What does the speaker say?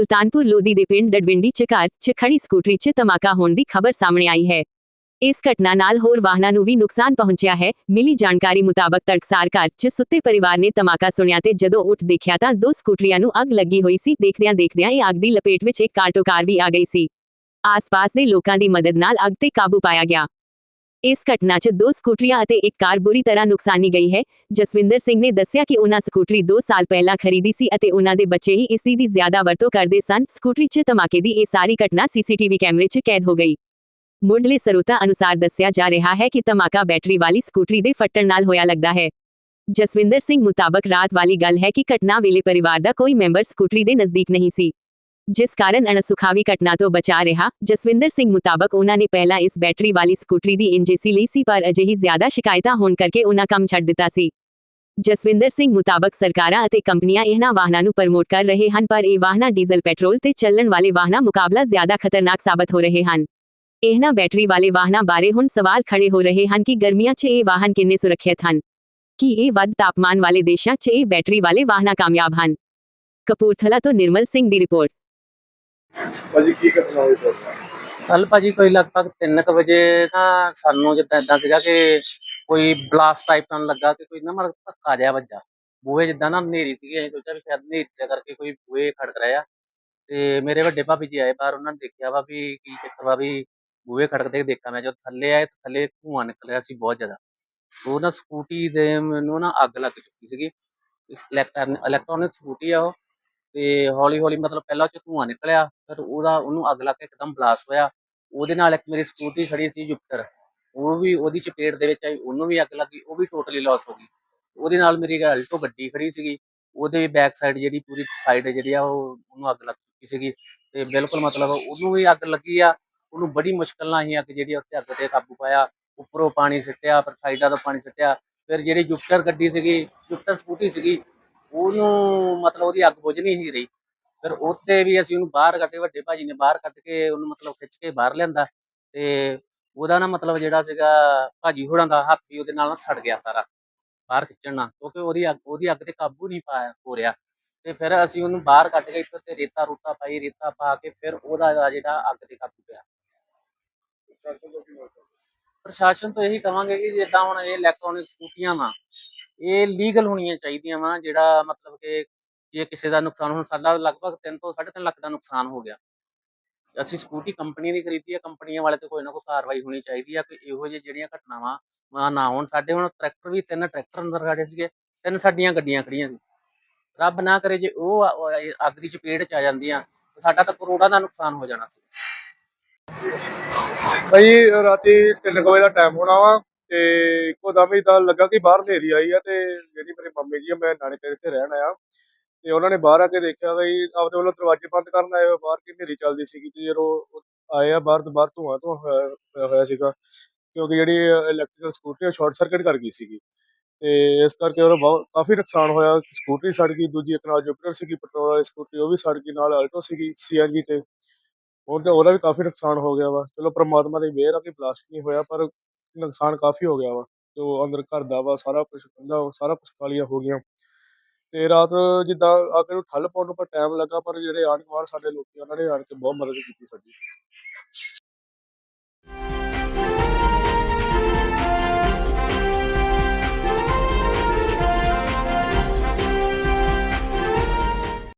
ਸੁਲਤਾਨਪੁਰ ਲੋਧੀ ਦੇ ਪਿੰਡ ਡਡਵਿੰਡੀ ਚ ਕਾਰ 'ਚ ਖੜੀ ਸਕੂਟਰੀ 'ਚ ਧਮਾਕਾ ਹੋਣ ਦੀ ਖਬਰ ਸਾਹਮਣੇ ਆਈ ਹੈ ਇਸ ਘਟਨਾ ਨਾਲ ਹੋਰ ਵਾਹਨਾਂ ਨੂੰ ਵੀ ਨੁਕਸਾਨ ਪਹੁੰਚਿਆ ਹੈ ਮਿਲੀ ਜਾਣਕਾਰੀ ਮੁਤਾਬਕ ਤੜਕਸਾਰ ਕਾਰ 'ਚ ਸੁੱਤੇ ਪਰਿਵਾਰ ਨੇ ਧਮਾਕਾ ਸੁਣਿਆ ਤੇ ਜਦੋਂ ਉੱਠ ਦੇਖਿਆ ਤਾਂ ਦੋ ਸਕੂਟਰੀਆਂ ਨੂੰ ਅੱਗ ਲੱਗੀ ਹੋਈ ਸੀ ਦੇਖਦਿਆਂ ਦੇਖਦਿਆਂ ਇਹ ਅੱਗ ਦੀ ਲਪੇਟ ਵਿੱਚ ਇੱਕ ਆਟੋ ਕਾਰ ਵੀ ਆ ਗਈ ਸੀ ਆਸ-ਪਾਸ ਦੇ ਲੋਕਾਂ ਦੀ ਮਦਦ ਨਾਲ ਅੱਗ ਤੇ ਕਾਬੂ ਪਾਇਆ ਗਿਆ ਇਸ ਘਟਨਾ 'ਚ ਦੋ ਸਕੂਟਰੀਆਂ ਅਤੇ ਇੱਕ ਕਾਰ ਬੁਰੀ ਤਰ੍ਹਾਂ ਨੁਕਸਾਨੀ ਗਈ ਹੈ। ਜਸਵਿੰਦਰ ਸਿੰਘ ਨੇ ਦੱਸਿਆ ਕਿ ਉਹਨਾਂ ਸਕੂਟਰੀ 2 ਸਾਲ ਪਹਿਲਾਂ ਖਰੀਦੀ ਸੀ ਅਤੇ ਉਹਨਾਂ ਦੇ ਬੱਚੇ ਹੀ ਇਸ ਦੀ ਜ਼ਿਆਦਾ ਵਰਤੋਂ ਕਰਦੇ ਸਨ। ਸਕੂਟਰੀ 'ਚ ਧਮਾਕੇ ਦੀ ਇਹ ਸਾਰੀ ਘਟਨਾ ਸੀਸੀਟੀਵੀ ਕੈਮਰੇ 'ਚ ਕੈਦ ਹੋ ਗਈ। ਮੁੱਢਲੇ ਸਰੋਤਾਂ ਅਨੁਸਾਰ ਦੱਸਿਆ ਜਾ ਰਿਹਾ ਹੈ ਕਿ ਧਮਾਕਾ ਬੈਟਰੀ ਵਾਲੀ ਸਕੂਟਰੀ ਦੇ ਫੱਟਣ ਨਾਲ ਹੋਇਆ ਲੱਗਦਾ ਹੈ। ਜਸਵਿੰਦਰ ਸਿੰਘ ਮੁਤਾਬਕ ਰਾਤ ਵਾਲੀ ਗੱਲ ਹੈ ਕਿ ਘਟਨਾ ਵੇਲੇ ਪਰਿਵਾਰ ਦਾ ਕੋਈ ਮੈਂਬਰ ਸਕੂਟਰੀ ਦੇ ਨਜ਼ਦੀਕ ਨਹੀਂ ਸੀ। ਜਿਸ ਕਾਰਨ ਅਣਸੁਖਾਵੀ ਘਟਨਾ ਤੋਂ ਬਚਾ ਰਿਹਾ, ਜਸਵਿੰਦਰ ਸਿੰਘ ਮੁਤਾਬਕ ਉਹਨਾਂ ਨੇ ਪਹਿਲਾਂ ਇਸ ਬੈਟਰੀ ਵਾਲੀ ਸਕੂਟਰੀ ਦੀ ਇੰਜੇਸੀ ਲਈ ਸੀ, ਪਰ ਅਜਿਹੀ ਜ਼ਿਆਦਾ ਸ਼ਿਕਾਇਤਾਂ ਹੋਣ ਕਰਕੇ ਉਹਨਾਂ ਕੰਮ ਛੱਡ ਦਿੱਤਾ ਸੀ। ਜਸਵਿੰਦਰ ਸਿੰਘ ਮੁਤਾਬਕ ਸਰਕਾਰਾਂ ਅਤੇ ਕੰਪਨੀਆਂ ਇਹਨਾਂ ਵਾਹਨਾਂ ਨੂੰ ਪ੍ਰਮੋਟ ਕਰ ਰਹੇ ਹਨ, ਪਰ ਇਹ ਵਾਹਨਾਂ ਡੀਜ਼ਲ ਪੈਟਰੋਲ ਤੇ ਚੱਲਣ ਵਾਲੇ ਵਾਹਨਾਂ ਮੁਕਾਬਲਾ ਜ਼ਿਆਦਾ ਖਤਰਨਾਕ ਸਾਬਤ ਹੋ ਰਹੇ ਹਨ। ਇਹਨਾਂ ਬੈਟਰੀ ਵਾਲੇ ਵਾਹਨਾਂ ਬਾਰੇ ਹੁਣ ਸਵਾਲ ਖੜੇ ਹੋ ਰਹੇ ਹਨ ਕਿ ਗਰਮੀਆਂ 'ਚ ਇਹ ਵਾਹਨ ਕਿੰਨੇ ਸੁਰੱਖਿਅਤ ਹਨ? ਕੀ ਇਹ ਵੱਧ ਤਾਪਮਾਨ ਵਾਲੇ ਦੇਸ਼ਾਂ 'ਚ ਇਹ ਬੈਟਰੀ ਵਾਲੇ ਵਾਹਨਾਂ ਕਾਮਯਾਬ ਹਨ? ਕਪੂਰਥਲਾ ਤੋਂ ਨਿਰਮਲ ਸਿੰਘ ਦੀ ਰਿਪੋਰਟ। ਭਾਜੀ, ਕੀ ਘਟਨਾ ਹੋਈ ਤੁਹਾਡੇ ਕੱਲ ਭਾਜੀ ਕੋਈ ਲਗਭਗ 3:00 ਵਜੇ ਨਾ ਸਾਨੂੰ ਜਿੱਦਾਂ ਇਦਾਂ ਸੀਗਾ ਕਿ ਕੋਈ ਬਲਾਸਟ ਟਾਈਪ ਤੁਹਾਨੂੰ ਲੱਗਾ ਕਿ ਕੋਈ ਨਾ ਮਤਲਬ ਧੱਕਾ ਜਿਹਾ ਵੱਜਾ। ਬੂਹੇ ਜਿੱਦਾਂ ਨਾ ਹਨੇਰੀ ਸੀਗੀ, ਅਸੀਂ ਸੋਚਿਆ ਵੀ ਸ਼ਾਇਦ ਹਨੇਰੀ ਦੇ ਕਰਕੇ ਕੋਈ ਬੂਹੇ ਖੜਕ ਰਿਹਾ ਤੇ ਮੇਰੇ ਵੱਡੇ ਭਾਬੀ ਜੀ ਆਏ ਬਾਹਰ, ਉਹਨਾਂ ਨੇ ਦੇਖਿਆ ਵਾ ਵੀ ਕੀ ਚੱਕਰ ਵਾ ਵੀ ਬੂਹੇ ਖੜਕਦੇ ਦੇਖਿਆ ਮੈਂ, ਜਦੋਂ ਥੱਲੇ ਆਏ ਤਾਂ ਥੱਲੇ ਧੂੰਆਂ ਰਿਹਾ ਸੀ ਬਹੁਤ ਜ਼ਿਆਦਾ। ਉਹ ਨਾ ਸਕੂਟੀ ਦੇ ਮੈਨੂੰ ਨਾ ਅੱਗ ਲੱਗ ਚੁੱਕੀ ਸੀਗੀ। ਇਲੈਕਟ੍ਰੋਨਿਕ ਸਕੂਟੀ ਆ ਉਹ। ਤੇ ਹੌਲੀ ਹੌਲੀ ਮਤਲਬ ਪਹਿਲਾਂ ਉਹ 'ਚ ਧੂੰਆਂ ਨਿਕਲਿਆ, ਫਿਰ ਉਹਦਾ ਉਹਨੂੰ ਅੱਗ ਲੱਗ ਕੇ ਇੱਕਦਮ ਬਲਾਸਟ ਹੋਇਆ। ਉਹਦੇ ਨਾਲ ਇੱਕ ਮੇਰੀ ਸਕੂਟੀ ਖੜੀ ਸੀ ਜੁਪਟਰ। ਉਹ ਵੀ ਉਹਦੀ ਚਪੇਟ ਦੇ ਵਿੱਚ ਆਈ, ਉਹਨੂੰ ਵੀ ਅੱਗ ਲੱਗੀ, ਉਹ ਵੀ ਟੋਟਲੀ ਲਾਸ ਹੋ ਗਈ। ਉਹਦੇ ਨਾਲ ਮੇਰੀ ਇੱਕ ਆਲਟੋ ਗੱਡੀ ਖੜੀ ਸੀਗੀ। ਉਹਦੇ ਵੀ ਬੈਕ ਸਾਈਡ ਜਿਹੜੀ ਪੂਰੀ ਸਾਈਡ ਜਿਹੜੀ ਆ, ਉਹ ਉਹਨੂੰ ਅੱਗ ਲੱਗ ਚੁੱਕੀ ਸੀਗੀ। ਤੇ ਬਿਲਕੁਲ ਮਤਲਬ ਉਹਨੂੰ ਵੀ ਅੱਗ ਲੱਗੀ ਆ। ਉਹਨੂੰ ਬੜੀ ਮੁਸ਼ਕਲ ਨਾਲ ਹੀ ਅੱਗ ਜਿਹੜੀ ਆ ਉੱਤੇ ਅੱਗ ਤੇ ਕਾਬੂ ਪਾਇਆ। ਉੱਪਰੋਂ ਪਾਣੀ ਸਿੱਟਿਆ, ਪਰ ਸਾਈਡਾਂ ਤੋਂ ਪਾਣੀ ਸਿੱਟਿਆ। ਫਿਰ ਜਿਹੜੀ ਜੁਪਟਰ ਗੱਡੀ ਸੀਗੀ, ਜੁਪਟਰ ਸਕੂਟੀ ਸੀਗੀ ਉਹਨੂੰ ਮਤਲਬ ਉਹਦੀ ਅੱਗ ਬੁਝ ਨਹੀਂ ਸੀ ਰਹੀ। ਫਿਰ ਉੱਤੇ ਵੀ ਅਸੀਂ ਉਹਨੂੰ ਬਾਹਰ ਕੱਢੇ ਵੱਡੇ ਭਾਜੀ ਨੇ ਬਾਹਰ ਕੱਢ ਕੇ ਉਹਨੂੰ ਮਤਲਬ ਖਿੱਚ ਕੇ ਬਾਹਰ ਲਿਆਂਦਾ ਤੇ ਉਹਦਾ ਨਾ ਮਤਲਬ ਜਿਹੜਾ ਸੀਗਾ ਭਾਜੀ ਹੋਰਾਂ ਦਾ ਹੱਥ ਵੀ ਉਹਦੇ ਨਾਲ ਨਾ ਸੜ ਗਿਆ ਸਾਰਾ ਬਾਹਰ ਖਿੱਚਣ ਨਾਲ ਕਿਉਂਕਿ ਉਹਦੀ ਅੱਗ ਉਹਦੀ ਅੱਗ ਤੇ ਕਾਬੂ ਨਹੀਂ ਪਾਇਆ ਹੋ ਰਿਹਾ। ਤੇ ਫਿਰ ਅਸੀਂ ਉਹਨੂੰ ਬਾਹਰ ਕੱਢ ਕੇ ਇੱਥੇ ਤੇ ਰੇਤਾ ਰੂਤਾ ਪਾਈ ਰੇਤਾ ਪਾ ਕੇ ਫਿਰ ਉਹਦਾ ਜਿਹੜਾ ਅੱਗ ਤੇ ਕਾਬੂ ਪਿਆ। ਪ੍ਰਸ਼ਾਸਨ ਤੋਂ ਇਹੀ ਕਵਾਂਗੇ ਕਿ ਜਿੱਦਾਂ ਹੁਣ ਇਹ ਇਲੈਕਟ੍ਰੋਨਿਕ ਸਕੂਟੀਆਂ ਵਾ ਇਹ ਲੀਗਲ ਹੋਣੀਆਂ ਚਾਹੀਦੀਆਂ ਵਾ, ਜਿਹੜਾ ਮਤਲਬ ਕਿ ਜੇ ਕਿਸੇ ਦਾ ਨੁਕਸਾਨ ਹੁਣ ਸਾਡਾ ਲਗਭਗ 3 ਤੋਂ 3.5 ਲੱਖ ਦਾ ਨੁਕਸਾਨ ਹੋ ਗਿਆ। ਅਸੀਂ ਸਕੂਟੀ ਕੰਪਨੀ ਦੀ ਖਰੀਦੀ ਹੈ ਕੰਪਨੀਆਂ ਵਾਲੇ ਤੇ ਕੋਈ ਨਾ ਕੋਈ ਕਾਰਵਾਈ ਹੋਣੀ ਚਾਹੀਦੀ ਆ ਕਿ ਇਹੋ ਜਿਹੀ ਜਿਹੜੀਆਂ ਘਟਨਾਵਾਂ ਨਾ- ਹੋਣ। ਸਾਡੇ ਹੁਣ ਟਰੈਕਟਰ ਵੀ ਤਿੰਨ ਟਰੈਕਟਰ ਅੰਦਰ ਖੜੇ ਸੀਗੇ, ਤਿੰਨ ਸਾਡੀਆਂ ਗੱਡੀਆਂ ਖੜੀਆਂ ਸੀ। ਰੱਬ ਨਾ ਕਰੇ ਜੇ ਉਹ ਆ- ਅੱਗ ਦੀ ਚਪੇਟ ਚ ਆ ਜਾਂਦੀਆਂ ਸਾਡਾ ਤਾਂ ਕਰੋੜਾਂ ਦਾ ਨੁਕਸਾਨ ਹੋ ਜਾਣਾ ਸੀ। ਭਾਈ ਰਾਤੀ 3 ਵਜੇ ਦਾ ਟਾਈਮ ਹੋਣਾ ਵਾ। ਤੇ ਇੱਕੋ ਦਮ ਹੀ ਤਾਂ ਲੱਗਾ ਕਿ ਬਾਹਰ ਹਨੇਰੀ ਆਈ ਆ ਤੇ ਜਿਹੜੀ ਮੇਰੇ ਮੰਮੀ ਜੀ ਆ, ਮੈਂ ਨਾਨਕੇ ਇੱਥੇ ਰਹਿਣ ਆਇਆ। ਤੇ ਉਹਨਾਂ ਨੇ ਬਾਹਰ ਆ ਕੇ ਦੇਖਿਆ ਬਈ ਆਪਦੇ ਵੱਲੋਂ ਦਰਵਾਜ਼ੇ ਬੰਦ ਕਰਨ ਆਏ ਹੋਏ ਬਾਹਰ ਕਿ ਹਨੇਰੀ ਚੱਲਦੀ ਸੀਗੀ ਤੇ ਜਦੋਂ ਆਏ ਆ ਬਾਹਰ ਤੋਂ, ਬਾਹਰ ਧੂੰਆਂ ਧੂੰਆਂ ਹੋਇਆ, ਹੋਇਆ- ਹੋਇਆ ਸੀਗਾ, ਕਿਉਂਕਿ ਜਿਹੜੀ ਇਲੈਕਟ੍ਰੀਕਲ ਸਕੂਟਰੀ ਉਹ ਸ਼ਾਰਟ ਸਰਕਟ ਕਰ ਗਈ ਸੀਗੀ। ਤੇ ਇਸ ਕਰਕੇ ਉਹਦਾ ਬਹੁਤ, ਕਾਫੀ ਨੁਕਸਾਨ ਹੋਇਆ, ਸਕੂਟਰੀ ਸੜ ਗਈ, ਦੂਜੀ ਇੱਕ ਨਾਲ ਜੁਪੀਟਰ ਸੀਗੀ, ਪੈਟਰੋਲ ਵਾਲੀ ਸਕੂਟਰੀ, ਉਹ ਵੀ ਸੜ ਗਈ, ਨਾਲ ਆਲਟੋ ਸੀਗੀ, ਸੀਐਨਜੀ ਤੇ। ਉਹ ਤੇ ਉਹਦਾ ਵੀ ਕਾਫੀ ਨੁਕਸਾਨ ਹੋ ਗਿਆ ਵਾ। ਚਲੋ ਪ੍ਰਮਾਤਮਾ ਦੀ ਮਿਹਰ ਆ ਕਿ ਬਲਾਸਟ ਨਹੀਂ ਹੋਇਆ, ਪਰ ਨੁਕਸਾਨ ਕਾਫੀ ਹੋ ਗਿਆ ਵਾ ਜੋ ਅੰਦਰ ਘਰ ਦਾ ਵਾ, ਸਾਰਾ ਕੁਝ ਕੰਧਾਂ ਸਾਰਾ ਕੁਝ ਕਾਲੀਆਂ ਹੋ ਗਈਆਂ। ਤੇ ਰਾਤ ਜਿੱਦਾਂ ਆ ਕੇ ਠੱਲ ਪਾਉਣ ਨੂੰ ਪਰ ਟਾਈਮ ਲੱਗਾ, ਪਰ ਜਿਹੜੇ ਆਣ ਗਵਾਰ ਸਾਡੇ ਲੋਕੀ ਉਹਨਾਂ ਨੇ ਆਣ ਕੇ ਬਹੁਤ ਮਦਦ ਕੀਤੀ ਸਾਡੀ।